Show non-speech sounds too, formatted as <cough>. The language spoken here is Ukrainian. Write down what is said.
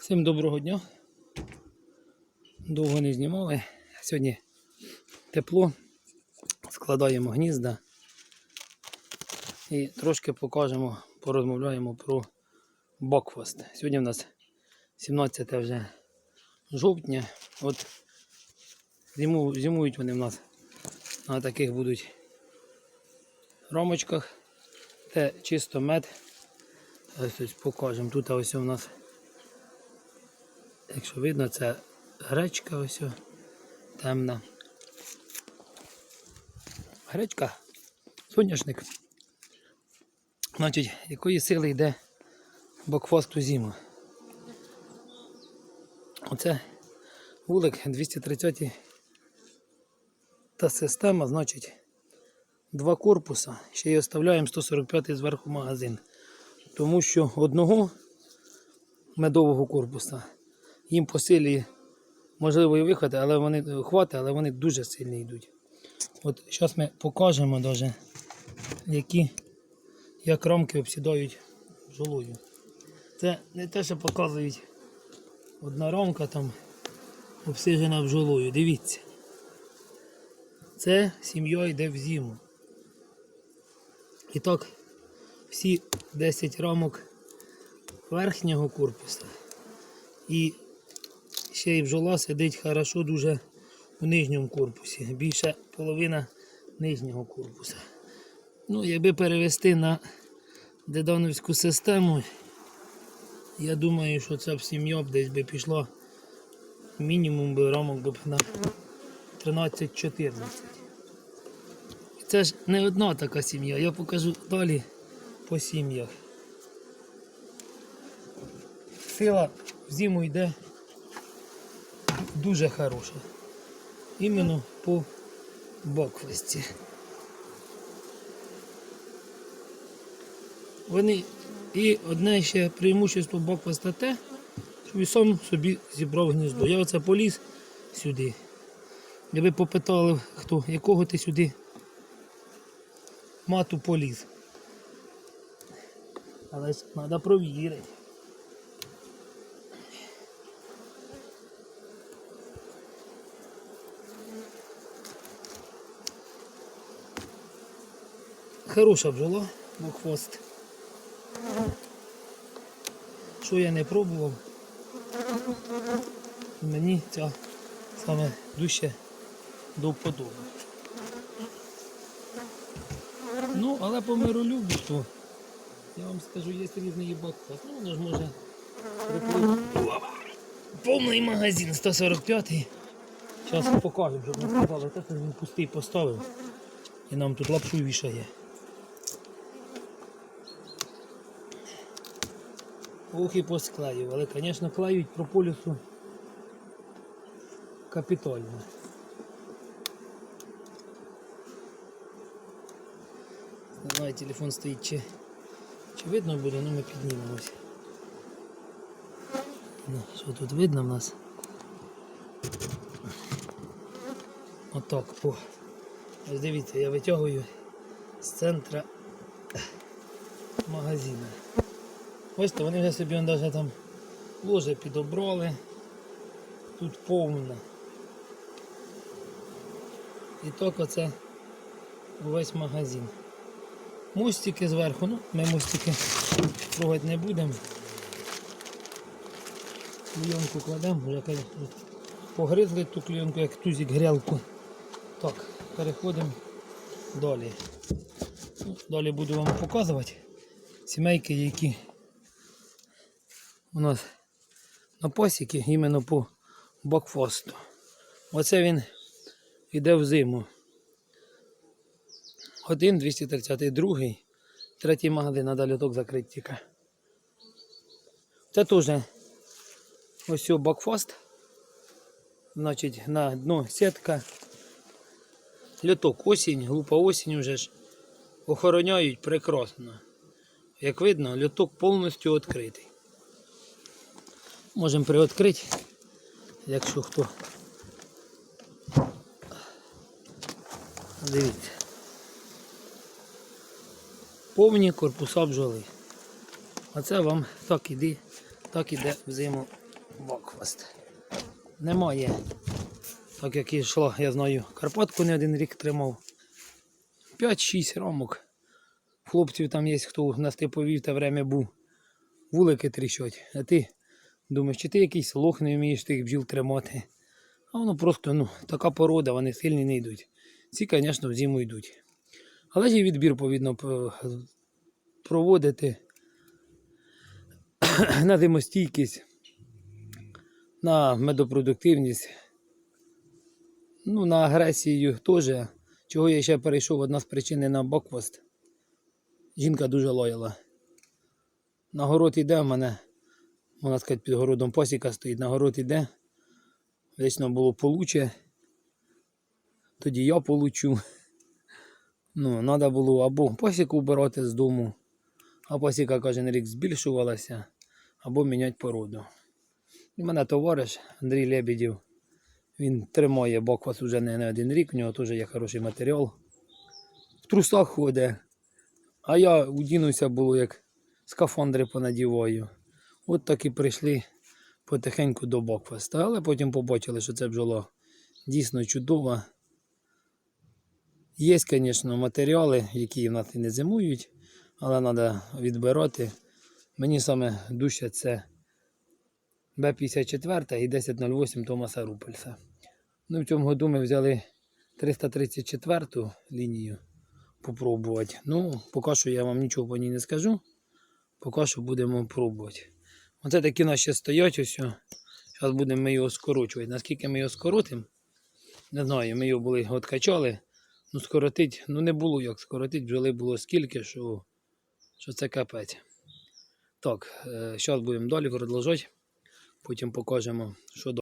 Всім доброго дня. Довго не знімали. Сьогодні тепло. Складаємо гнізда. І трошки покажемо, порозмовляємо про бокфаст. Сьогодні в нас 17 вже жовтня. От зиму, зимують вони в нас на таких будуть рамочках. Це чисто мед. Ось ось покажемо. Тут ось у нас Якщо видно, це гречка ось темна. Гречка, соняшник. Значить, якої сили йде бокфасту зиму. Оце вулик 230 та система, значить, два корпуса. Ще й оставляємо 145 зверху магазин. Тому що одного медового корпуса їм по силі можливо і вихвати, але вони хвати, але вони дуже сильні йдуть. От зараз ми покажемо даже, які як рамки обсідають жолою. Це не те, що показують одна рамка там обсижена бджолою. Дивіться. Це сім'я йде в зиму. І так, всі 10 рамок верхнього корпуса. І ще й бджола сидить хорошо дуже у нижньому корпусі. Більше половина нижнього корпуса. Ну, якби перевести на дедановську систему, я думаю, що ця сім'я десь би пішла мінімум би рамок би на 13-14. Це ж не одна така сім'я, я покажу далі по сім'ях. Сила в зиму йде дуже хороша. Іменно по боквисті. Вони і одне ще преимущество боквиста те, що він сам собі зібрав гніздо. Я оце поліз сюди. Ви попитали, хто, якого ти сюди мату поліз. Але треба провірити. Хороша бджола, бокхвост. Що я не пробував, мені ця саме дужче до вподоби. Ну, але по миролюбству, я вам скажу, є різний бокхвост. Ну, воно ж може приплити. Повний магазин 145 Зараз покажемо, щоб не сказали, що він пустий поставив. І нам тут лапшу вішає. І посклеювали. Звісно, клеють прополісу капітально. Не знаю, телефон стоїть чи, чи видно буде, ну ми піднімемось. Ну, що тут видно в нас? Отак, по. Ось дивіться, я витягую з центра магазину. Бачите, вони вже собі навіть там ложе підобрали. Тут повно. І так оце увесь магазин. Мостики зверху, ну, ми мостики трогати не будемо. Клейонку кладемо, кажуть, погризли ту клейонку, як тузик грілку. Так, переходимо далі. Ну, Далі буду вам показувати сімейки, які у нас на пасіки іменно по бакфасту. Оце він йде в зиму. Один 230, другий, третій магазин, а далі лоток закрити тільки. Це теж ось бакфаст. Значить, на дно сітка. Льоток осінь, глупа осінь вже ж охороняють прекрасно. Як видно, льоток повністю відкритий. Можемо приоткрити, якщо хто. Дивіться. Повні корпуса бджоли. А це вам так іде, так іде в зиму Бокфаст. Немає. Так як і йшло, я знаю, Карпатку не один рік тримав. 5-6 рамок. Хлопців там є, хто на степовів те время був. Вулики тріщать. А ти думаєш, чи ти якийсь лох не вмієш тих бджіл тримати. А воно просто ну, така порода, вони сильні не йдуть. Ці, звісно, в зиму йдуть. Але ж і відбір повинно проводити <clears throat> на зимостійкість, на медопродуктивність, ну, на агресію теж. Чого я ще перейшов, одна з причин на боквост. Жінка дуже лояла. На город іде в мене, можна сказати, під городом посіка стоїть, на город іде. Вечно було получе. Тоді я получу. Ну, треба було або посіку вбирати з дому, а посіка кожен рік збільшувалася, або міняти породу. У мене товариш Андрій Лебедєв. Він тримає боквас уже не на один рік, у нього теж є хороший матеріал. В трусах ходить. А я удінуся було, як скафандри понадіваю. От так і прийшли потихеньку до бокфеста. Але потім побачили, що це бджола дійсно чудова. Є, звісно, матеріали, які в нас і не зимують, але треба відбирати. Мені саме дужче це Б-54 і 1008 Томаса Рупельса. Ну, в цьому году ми взяли 334 лінію попробувати. Ну, поки що я вам нічого по ній не скажу. Поки що будемо пробувати. Оце такі наші стоять ось. Зараз будемо ми його скорочувати. Наскільки ми його скоротимо? Не знаю, ми його були откачали. Ну, скоротить, ну не було як скоротить, бджоли було скільки, що, що це капець. Так, зараз будемо далі продовжувати. Потім покажемо, що